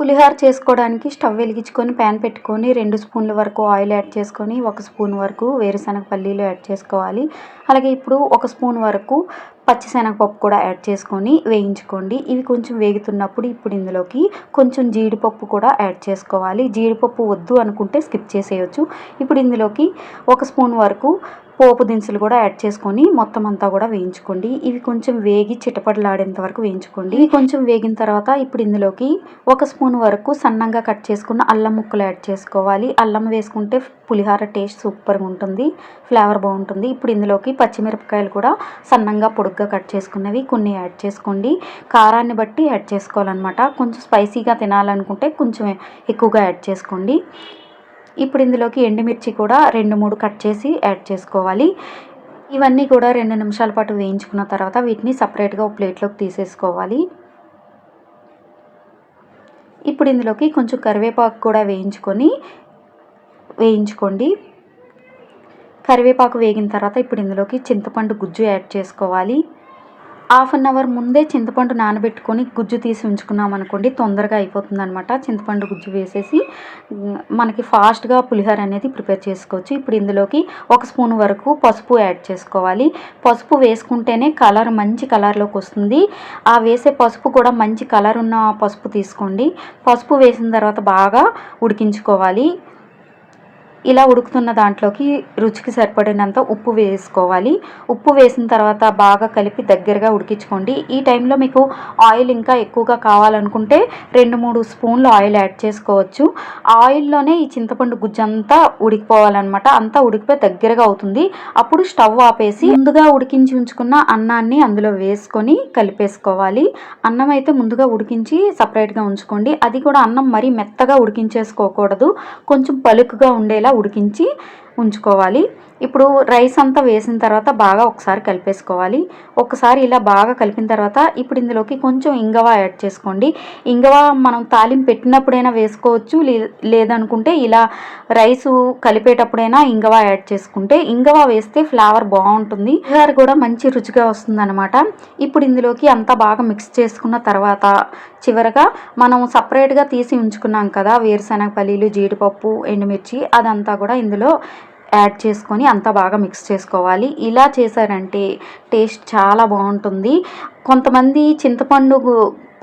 పులిహోర చేసుకోవడానికి స్టవ్ వెలిగించుకొని ప్యాన్ పెట్టుకొని రెండు స్పూన్ల వరకు ఆయిల్ యాడ్ చేసుకొని ఒక స్పూన్ వరకు వేరుశనగ పల్లీలు యాడ్ చేసుకోవాలి. అలాగే ఇప్పుడు ఒక స్పూన్ వరకు పచ్చిశనగపప్పు కూడా యాడ్ చేసుకొని వేయించుకోండి. ఇవి కొంచెం వేగుతున్నప్పుడు ఇప్పుడు ఇందులోకి కొంచెం జీడిపప్పు కూడా యాడ్ చేసుకోవాలి. జీడిపప్పు వద్దు అనుకుంటే స్కిప్ చేసేయచ్చు. ఇప్పుడు ఇందులోకి ఒక స్పూన్ వరకు పోపు దినుసులు కూడా యాడ్ చేసుకొని మొత్తం అంతా కూడా వేయించుకోండి. ఇవి కొంచెం వేగి చిటపటలాడేంత వరకు వేయించుకోండి. కొంచెం వేగిన తర్వాత ఇప్పుడు ఇందులోకి ఒక స్పూన్ వరకు సన్నంగా కట్ చేసుకున్న అల్లం ముక్కలు యాడ్ చేసుకోవాలి. అల్లం వేసుకుంటే పులిహార టేస్ట్ సూపర్గా ఉంటుంది. ఫ్లేవర్ బాగుంటుంది. ఇప్పుడు ఇందులోకి పచ్చిమిరపకాయలు కూడా సన్నంగా పొడుగ్గా కట్ చేసుకున్నవి కొన్ని యాడ్ చేసుకోండి. కారాన్ని బట్టి యాడ్ చేసుకోవాలన్నమాట. కొంచెం స్పైసీగా తినాలనుకుంటే కొంచెం ఎక్కువగా యాడ్ చేసుకోండి. ఇప్పుడు ఇందులోకి ఎండుమిర్చి కూడా రెండు మూడు కట్ చేసి యాడ్ చేసుకోవాలి. ఇవన్నీ కూడా రెండు నిమిషాల పాటు వేయించుకున్న తర్వాత వీటిని సపరేట్గా ఒక ప్లేట్లోకి తీసేసుకోవాలి. ఇప్పుడు ఇందులోకి కొంచెం కరివేపాకు కూడా వేయించుకొని వేయించుకోండి. కరివేపాకు వేగిన తర్వాత ఇప్పుడు ఇందులోకి చింతపండు గుజ్జు యాడ్ చేసుకోవాలి. హాఫ్ అన్ అవర్ ముందే చింతపండు నానబెట్టుకొని గుజ్జు తీసి ఉంచుకున్నాం అనుకోండి తొందరగా అయిపోతుంది అనమాట చింతపండు గుజ్జు వేసేసి మనకి ఫాస్ట్గా పులిహోర అనేది ప్రిపేర్ చేసుకోవచ్చు. ఇప్పుడు ఇందులోకి ఒక స్పూన్ వరకు పసుపు యాడ్ చేసుకోవాలి. పసుపు వేసుకుంటేనే కలర్ మంచి కలర్లోకి వస్తుంది. ఆ వేసే పసుపు కూడా మంచి కలర్ ఉన్న పసుపు తీసుకోండి. పసుపు వేసిన తర్వాత బాగా ఉడికించుకోవాలి. ఇలా ఉడుకుతున్న దాంట్లోకి రుచికి సరిపడినంత ఉప్పు వేసుకోవాలి. ఉప్పు వేసిన తర్వాత బాగా కలిపి దగ్గరగా ఉడికించుకోండి. ఈ టైంలో మీకు ఆయిల్ ఇంకా ఎక్కువగా కావాలనుకుంటే రెండు మూడు స్పూన్లు ఆయిల్ యాడ్ చేసుకోవచ్చు. ఆయిల్లోనే ఈ చింతపండు గుజ్జంతా ఉడికిపోవాలన్నమాట. అంతా ఉడికిపోయి దగ్గరగా అవుతుంది. అప్పుడు స్టవ్ ఆపేసి ముందుగా ఉడికించి ఉంచుకున్న అన్నాన్ని అందులో వేసుకొని కలిపేసుకోవాలి. అన్నం అయితే ముందుగా ఉడికించి సపరేట్గా ఉంచుకోండి. అది కూడా అన్నం మరీ మెత్తగా ఉడికించేసుకోకూడదు. కొంచెం పలుకుగా ఉండేలా ఉడికించి ఉంచుకోవాలి. ఇప్పుడు రైస్ అంతా వేసిన తర్వాత బాగా ఒకసారి కలిపేసుకోవాలి. ఒకసారి ఇలా బాగా కలిపిన తర్వాత ఇప్పుడు ఇందులోకి కొంచెం ఇంగవ యాడ్ చేసుకోండి. ఇంగవ మనం తాలింపు పెట్టినప్పుడైనా వేసుకోవచ్చు. లేదనుకుంటే ఇలా రైసు కలిపేటప్పుడైనా ఇంగవ యాడ్ చేసుకుంటే ఇంగవ వేస్తే ఫ్లేవర్ బాగుంటుంది. పులిహోర కూడా మంచి రుచిగా వస్తుందన్నమాట. ఇప్పుడు ఇందులోకి అంతా బాగా మిక్స్ చేసుకున్న తర్వాత చివరగా మనం సపరేట్గా తీసి ఉంచుకున్నాం కదా వేరుశనగ పల్లీలు జీడిపప్పు ఎండుమిర్చి అదంతా కూడా ఇందులో యాడ్ చేసుకొని అంతా బాగా మిక్స్ చేసుకోవాలి. ఇలా చేశారంటే టేస్ట్ చాలా బాగుంటుంది. కొంతమంది చింతపండు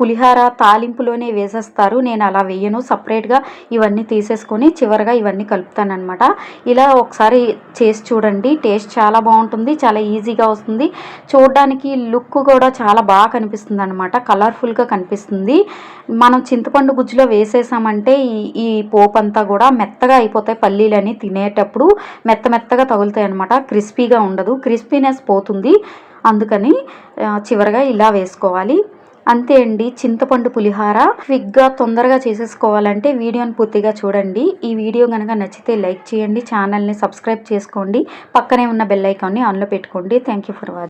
పులిహార తాలింపులోనే వేసేస్తారు. నేను అలా వేయను. సపరేట్గా ఇవన్నీ తీసేసుకొని చివరిగా ఇవన్నీ కలుపుతానమాట ఇలా ఒకసారి చేసి చూడండి. టేస్ట్ చాలా బాగుంటుంది. చాలా ఈజీగా వస్తుంది. చూడడానికి లుక్ కూడా చాలా బాగా కనిపిస్తుంది అనమాట కలర్ఫుల్గా కనిపిస్తుంది. మనం చింతపండు గుజ్జులో వేసేసామంటే ఈ ఈ పోపు అంతా కూడా మెత్తగా అయిపోతాయి పల్లీలని తినేటప్పుడు. మెత్త మెత్తగా తగులుతాయి అనమాట క్రిస్పీగా ఉండదు. క్రిస్పీనెస్ పోతుంది. అందుకని చివరిగా ఇలా వేసుకోవాలి. అంతే అండి. చింతపండు పులిహార క్విక్గా తొందరగా చేసేసుకోవాలంటే వీడియోని పూర్తిగా చూడండి. ఈ వీడియో కనుక నచ్చితే లైక్ చేయండి ఛానల్ని సబ్స్క్రైబ్ చేసుకోండి. పక్కనే ఉన్న బెల్ ఐకాన్ని ఆన్లో పెట్టుకోండి. Thank you for watching